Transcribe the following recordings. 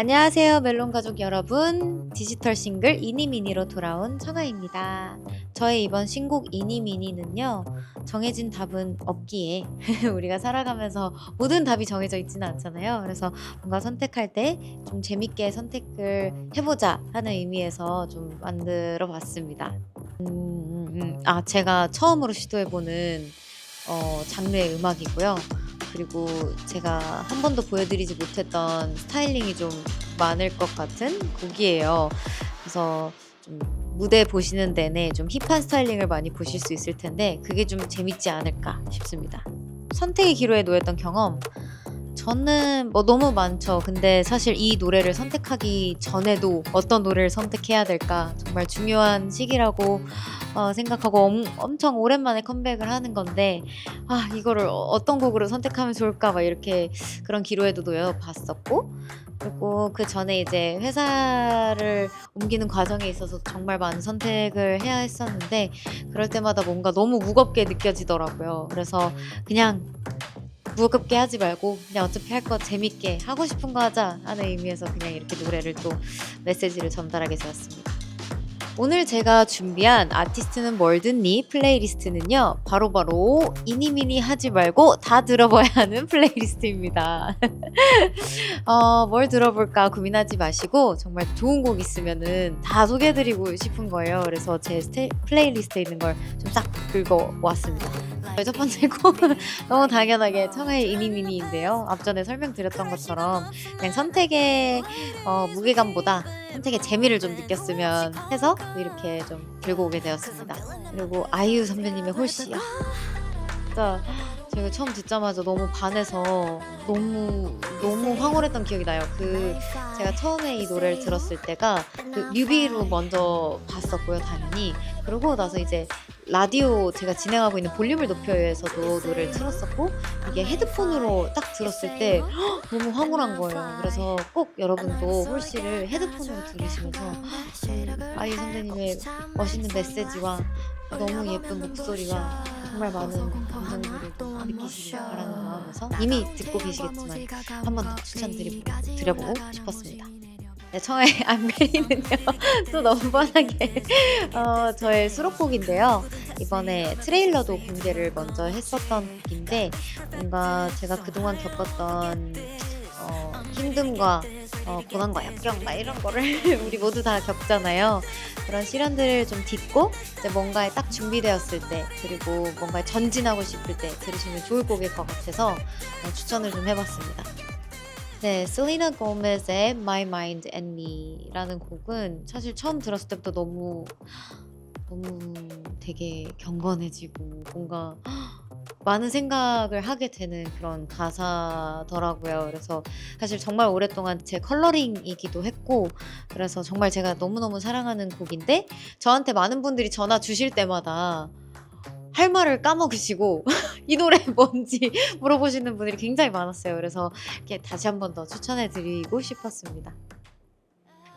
안녕하세요 멜론 가족 여러분. 디지털 싱글 이니미니로 돌아온 청아입니다. 저의 이번 신곡 이니미니는요 정해진 답은 없기에 우리가 살아가면서 모든 답이 정해져 있지는 않잖아요. 그래서 뭔가 선택할 때 좀 재밌게 선택을 해보자 하는 의미에서 좀 만들어 봤습니다. 음, 음, 음. 아 제가 처음으로 시도해보는 어, 장르의 음악이고요 그리고 제가 한 번도 보여드리지 못했던 스타일링이 좀 많을 것 같은 곡이에요. 그래서 좀 무대 보시는 내내 좀 힙한 스타일링을 많이 보실 수 있을 텐데 그게 좀 재밌지 않을까 싶습니다. 선택의 기로에 놓였던 경험 저는 뭐 너무 많죠. 근데 사실 이 노래를 선택하기 전에도 어떤 노래를 선택해야 될까 정말 중요한 시기라고 어, 생각하고 엄, 엄청 오랜만에 컴백을 하는 건데 아 이거를 어- 어떤 곡으로 선택하면 좋을까 막 이렇게 그런 기로에도 놓여 봤었고 그리고 그 전에 이제 회사를 옮기는 과정에 있어서 정말 많은 선택을 해야 했었는데 그럴 때마다 뭔가 너무 무겁게 느껴지더라고요. 그래서 그냥 무겁게 하지 말고 그냥 어차피 할 거 재밌게 하고 싶은 거 하자 하는 의미에서 그냥 이렇게 노래를 또 메시지를 전달하게 되었습니다. 오늘 제가 준비한 아티스트는 뭘 듣니 플레이리스트는요 바로 바로 이니미니 하지 말고 다 들어봐야 하는 플레이리스트입니다. 어, 뭘 들어볼까 고민하지 마시고 정말 좋은 곡 있으면은 다 소개해드리고 싶은 거예요. 그래서 제 스테, 플레이리스트에 있는 걸 좀 싹 긁어왔습니다 저희 첫 번째 곡은 너무 당연하게 청하의 이니미니인데요 앞전에 설명드렸던 것처럼 그냥 선택의 어, 무게감보다 선택의 재미를 좀 느꼈으면 해서 이렇게 좀 들고 오게 되었습니다. 그리고 아이유 선배님의 홀씨. 아, 진짜 제가 처음 듣자마자 너무 반해서 너무 너무 황홀했던 기억이 나요. 그 제가 처음에 이 노래를 들었을 때가 그 뮤비로 먼저 봤었고요, 당연히. 그러고 나서 이제 라디오 제가 진행하고 있는 볼륨을 높여요에서도 노래를 틀었었고 이게 헤드폰으로 딱 들었을 때 헉, 너무 황홀한 거예요. 그래서 꼭 여러분도 홀씨를 헤드폰으로 들으시면서 음, 아이유 선배님의 멋있는 메시지와 너무 예쁜 목소리와 정말 많은 감정들을 느끼시길 바라는 마음에서 이미 듣고 계시겠지만 한 번 더 추천드려보고 싶었습니다. 네, 청하의 안메리는요 또 너무 뻔하게 어, 저의 수록곡인데요 이번에 트레일러도 공개를 먼저 했었던 곡인데 뭔가 제가 그동안 겪었던 어, 힘듦과 어, 고난과 역경 막 이런 거를 우리 모두 다 겪잖아요 그런 시련들을 좀 딛고 이제 뭔가에 딱 준비되었을 때 그리고 뭔가에 전진하고 싶을 때 들으시면 좋을 곡일 것 같아서 어, 추천을 좀 해봤습니다. 네, 셀리나 고메즈의 My Mind and Me라는 곡은 사실 처음 들었을 때부터 너무 너무 되게 경건해지고 뭔가 많은 생각을 하게 되는 그런 가사더라고요. 그래서 사실 정말 오랫동안 제 컬러링이기도 했고 그래서 정말 제가 너무너무 사랑하는 곡인데 저한테 많은 분들이 전화 주실 때마다 할 말을 까먹으시고 이 노래 뭔지 물어보시는 분들이 굉장히 많았어요. 그래서 이렇게 다시 한 번 더 추천해 드리고 싶었습니다.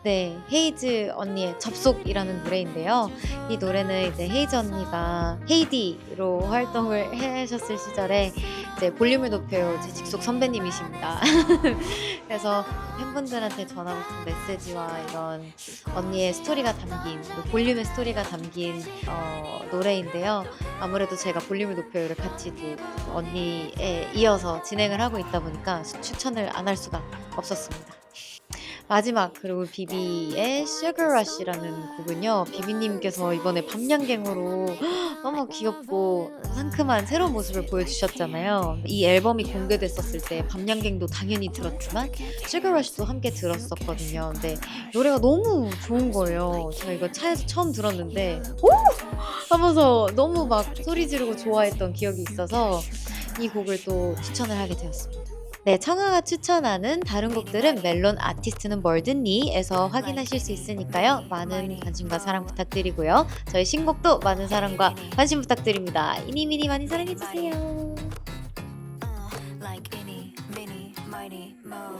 네, 헤이즈 언니의 접속이라는 노래인데요. 이 노래는 이제 헤이즈 언니가 헤이디로 활동을 하셨을 시절에 이제 볼륨을 높여요. 제 직속 선배님이십니다. 그래서 팬분들한테 전하고 싶은 메시지와 이런 언니의 스토리가 담긴 또 볼륨의 스토리가 담긴 어, 노래인데요. 아무래도 제가 볼륨을 높여요를 같이 또 언니에 이어서 진행을 하고 있다 보니까 추천을 안 할 수가 없었습니다. 마지막 그리고 비비의 Sugar Rush라는 곡은요 비비님께서 이번에 밤양갱으로 너무 귀엽고 상큼한 새로운 모습을 보여주셨잖아요. 이 앨범이 공개됐었을 때 밤양갱도 당연히 들었지만 Sugar Rush도 함께 들었었거든요. 근데 노래가 너무 좋은 거예요. 제가 이거 차에서 처음 들었는데 오! 하면서 너무 막 소리 지르고 좋아했던 기억이 있어서 이 곡을 또 추천을 하게 되었습니다 네, 청아가 추천하는 다른 곡들은 멜론 아티스트는 뭘 듣니?에서 확인하실 수 있으니까요. 많은 관심과 사랑 부탁드리고요. 저희 신곡도 많은 사랑과 관심 부탁드립니다. 이니미니 많이 사랑해주세요.